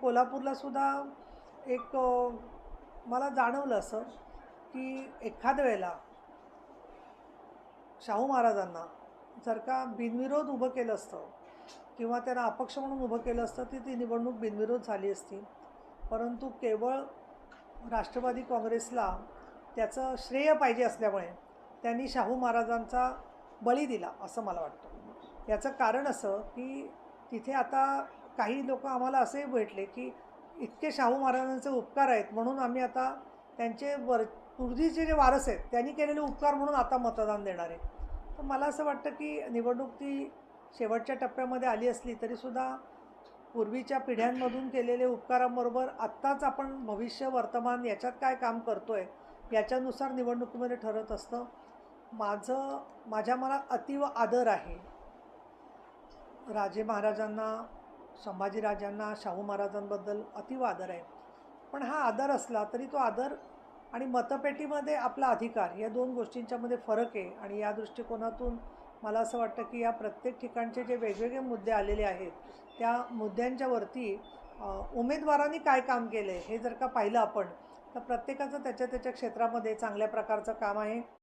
कोल्हापूरला सुद्धा एक मला जाणवलं असं की एखाद्या वेळेला शाहू महाराजांना जर का बिनविरोध उभं केलं असतं किंवा त्यांना अपक्ष म्हणून उभं केलं असतं ती ती निवडणूक बिनविरोध झाली असती. परंतु केवळ राष्ट्रवादी काँग्रेसला त्याचं श्रेय पाहिजे असल्यामुळे त्यांनी शाहू महाराजांचा बळी दिला असं मला वाटतं. याचं कारण असं की तिथे आता काही लोक आम्हाला असेही भेटले की इतके शाहू महाराजांचे उपकार आहेत म्हणून आम्ही आता त्यांचे वर पूर्वीचे जे वारस आहेत त्यांनी केलेले उपकार म्हणून आता मतदान देणार आहे. तर मला असं वाटतं की निवडणूक ती शेवटच्या टप्प्यामध्ये आली असली तरीसुद्धा पूर्वीच्या पिढ्यांमधून केलेले उपकारांबरोबर आत्ताच आपण भविष्य वर्तमान याच्यात काय काम करतो आहे याच्यानुसार निवडणुकीमध्ये ठरत असतं. माझं माझ्या मनात अतीव आदर आहे. राजे महाराजांना संभाजीराजांना शाहू महाराजांबद्दल अतीव आदर आहे. पण हा आदर असला तरी तो आदर आणि मतपेटीमध्ये आपला अधिकार या दोन गोष्टींच्यामध्ये फरक आहे. आणि या दृष्टिकोनातून मला असं वाटतं की या प्रत्येक ठिकाणचे जे वेगवेगळे मुद्दे आलेले आहेत त्या मुद्द्यांच्यावरती उमेदवारांनी काय काम केलं आहे हे जर का पाहिलं आपण तर प्रत्येकाचं त्याच्या त्याच्या क्षेत्रामध्ये चांगल्या प्रकारचं काम आहे.